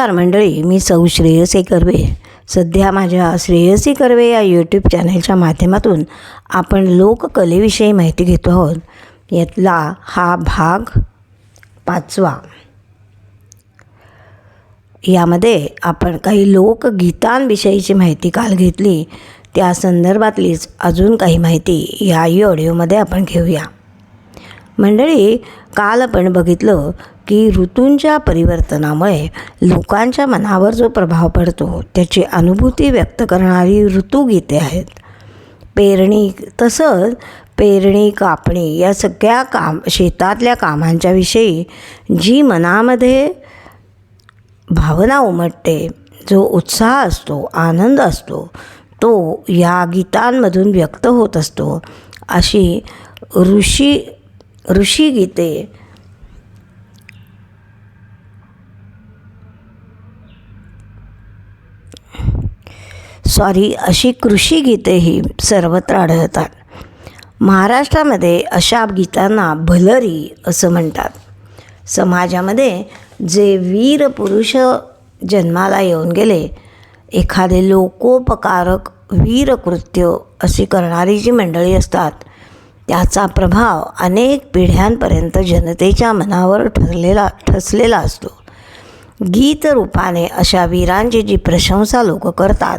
नमस्कार मंडळी मी सौ श्रेयसी कर्वे. सध्या माझ्या श्रेयसी कर्वे या यूट्यूब चॅनलच्या माध्यमातून आपण लोककलेविषयी माहिती घेतो आहोत. यातला हा भाग पाचवा. यामध्ये आपण काही लोकगीतांविषयीची माहिती काल घेतली. त्या संदर्भातलीच अजून काही माहिती याही ऑडिओमध्ये आपण घेऊया. मंडळी काल आपण बघितलं की ऋतूंच्या परिवर्तनामुळे लोकांच्या मनावर जो प्रभाव पडतो त्याची अनुभूती व्यक्त करणारी ऋतूगीते आहेत. पेरणी तसंच पेरणी कापणी या सगळ्या काम शेतातल्या कामांच्या विषयी जी मनामध्ये भावना उमटते जो उत्साह असतो आनंद असतो तो या गीतांमधून व्यक्त होत असतो. अशी ऋषी ऋषीगीते सॉरी अशी कृषी गीतेही सर्वत्र आढळतात. महाराष्ट्रामध्ये अशा गीतांना भलरी असं म्हणतात. समाजामध्ये जे वीर पुरुष जन्माला येऊन गेले एखादे लोकोपकारक वीरकृत्य अशी करणारी जी मंडळी असतात त्याचा प्रभाव अनेक पिढ्यांपर्यंत जनतेच्या मनावर ठरलेला ठसलेला असतो. गीत रूपाने अशा वीरांची जी प्रशंसा लोक करतात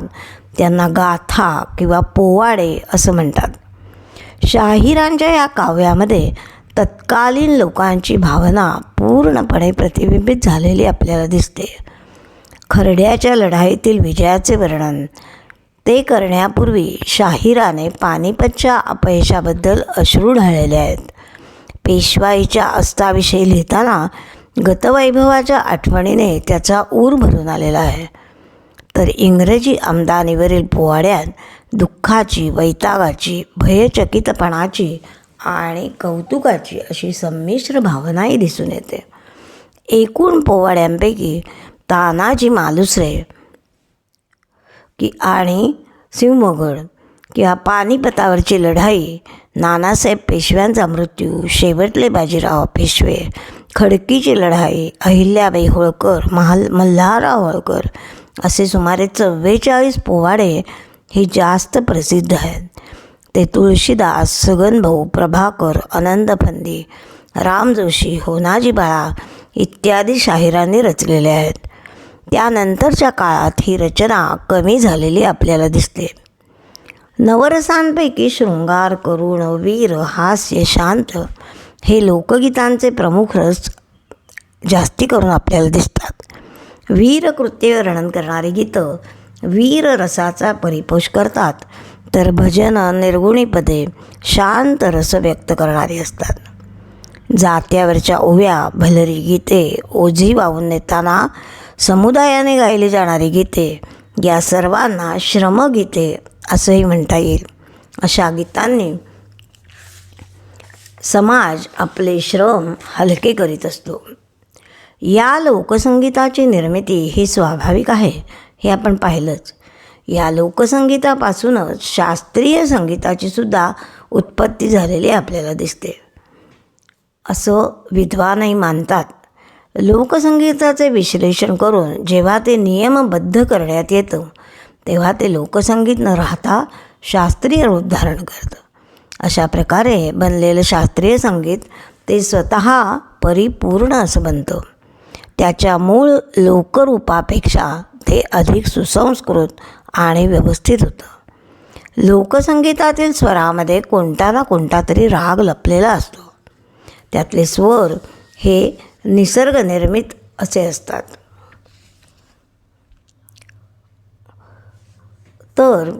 त्यांना गाथा किंवा पोवाडे असं म्हणतात. शाहिरांच्या या काव्यामध्ये तत्कालीन लोकांची भावना पूर्णपणे प्रतिबिंबित झालेली आपल्याला दिसते. खरड्याच्या लढाईतील विजयाचे वर्णन ते करण्यापूर्वी शाहिराने पानिपतच्या अपयशाबद्दल अश्रू ढाळलेले आहेत. पेशवाईच्या अस्ताविषयी लिहिताना गतवैभवाच्या आठवणीने त्याचा ऊर भरून आलेला आहे. तर इंग्रजी आमदानीवरील पोवाड्यात दुःखाची वैतागाची भयचकितपणाची आणि कौतुकाची अशी संमिश्र भावनाही दिसून येते. एकूण पोवाड्यांपैकी तानाजी मालुसरे की आणि सिंहमोगड किंवा पानिपतावरची लढाई नानासाहेब पेशव्यांचा मृत्यू शेवटले बाजीराव पेशवे खडकीची लढाई अहिल्याबाई होळकर महाल मल्हारराव होळकर असे सुमारे चव्वेचाळीस पोवाडे हे जास्त प्रसिद्ध आहेत. ते तुळशीदास सगनभाऊ प्रभाकर आनंद फंदी राम जोशी होनाजी बाळा इत्यादी शाहिरांनी रचलेले आहेत. त्यानंतरच्या काळात ही रचना कमी झालेली आपल्याला दिसते. नवरसांपैकी शृंगार करुण वीर हास्य शांत हे लोकगीतांचे प्रमुख रस जास्ती करून आपल्याला दिसतात. वीरकृत्य वर्णन करणारी गीतं वीर रसाचा परिपोष करतात तर भजनं निर्गुणी पदे शांत रस व्यक्त करणारी असतात. जात्यावरच्या ओव्या भलरी गीते ओझी वाहून नेताना समुदायाने गायली जाणारी गीते या सर्वांना श्रमगीते असंही म्हणता येईल. अशा गीतांनी समाज आपले श्रम हलके करीत असतो. या लोकसंगीताची निर्मिती ही स्वाभाविक आहे हे आपण पाहिलंच. या लोकसंगीतापासूनच शास्त्रीय संगीताची सुद्धा उत्पत्ती झालेली आपल्याला दिसते. असं विद्वानही मानतात लोकसंगीताचे विश्लेषण करून जेव्हा ते नियमबद्ध करण्यात येतं तेव्हा ते लोकसंगीत न राहता शास्त्रीय रूप धारण करतं. अशा प्रकारे बनलेलं शास्त्रीय संगीत ते स्वतः परिपूर्ण असं बनतं. त्याच्या मूळ लोकरूपापेक्षा ते अधिक सुसंस्कृत आणि व्यवस्थित होतं. लोकसंगीतातील स्वरामध्ये कोणता ना कोणता तरी राग लपलेला असतो. त्यातले स्वर हे निसर्गनिर्मित असे असतात. तर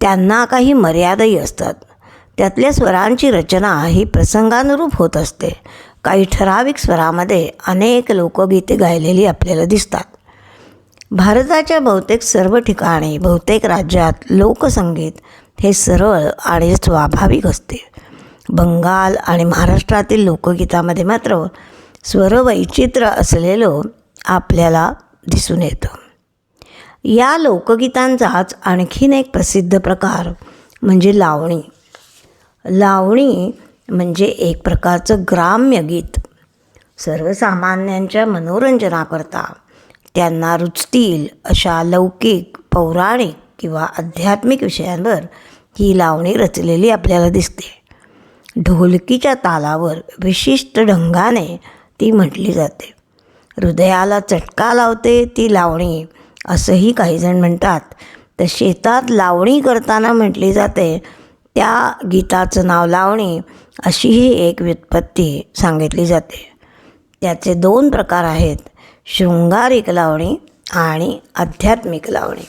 त्यांना काही मर्यादाही असतात. त्यातल्या स्वरांची रचना ही प्रसंगानुरूप होत असते. काही ठराविक स्वरामध्ये अनेक लोकगीते गायलेली आपल्याला दिसतात. भारताच्या बहुतेक सर्व ठिकाणी बहुतेक राज्यात लोकसंगीत हे सरळ आणि स्वाभाविक असते. बंगाल आणि महाराष्ट्रातील लोकगीतामध्ये मात्र स्वरवैचित्र्य असलेलं आपल्याला दिसून येतं. या लोकगीतांचाच आणखीन एक प्रसिद्ध प्रकार म्हणजे लावणी. लावणी म्हणजे एक प्रकारचं ग्राम्य गीत. सर्वसामान्यांच्या मनोरंजनाकरता त्यांना रुचतील अशा लौकिक पौराणिक किंवा आध्यात्मिक विषयांवर ही लावणी रचलेली आपल्याला दिसते. ढोलकीच्या तालावर विशिष्ट ढंगाने ती म्हटली जाते. हृदयाला चटका लावते ती लावणी असंही काहीजण म्हणतात. तर शेतात लावणी करताना म्हटली जाते त्या गीताचं नाव लावणी अशीही एक व्युत्पत्ती सांगितली जाते. त्याचे दोन प्रकार आहेत शृंगारिक लावणी आणि आध्यात्मिक लावणी.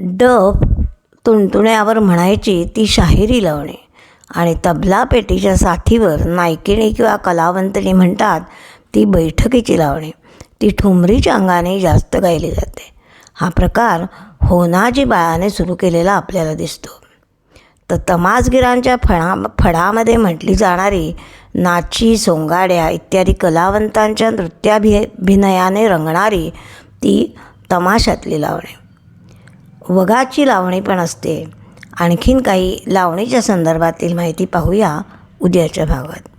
डफ तुणतुण्यावर म्हणायची ती शाहिरी लावणे. आणि तबला पेटीच्या साथीवर नायकिणी किंवा कलावंतणी म्हणतात ती बैठकीची लावणे. ती ठुमरीच्या अंगाने जास्त गायली जाते. हा प्रकार होनाजी बाळाने सुरू केलेला आपल्याला दिसतो. तर तमासगिरांच्या फळा फळामध्ये म्हटली जाणारी नाची सोंगाड्या इत्यादी कलावंतांच्या नृत्याभि अभिनयाने रंगणारी ती तमाशातली लावणे. वगाची लावणी पण असते. आणखीन काही लावणीच्या संदर्भातील माहिती पाहूया उद्याच्या भागात.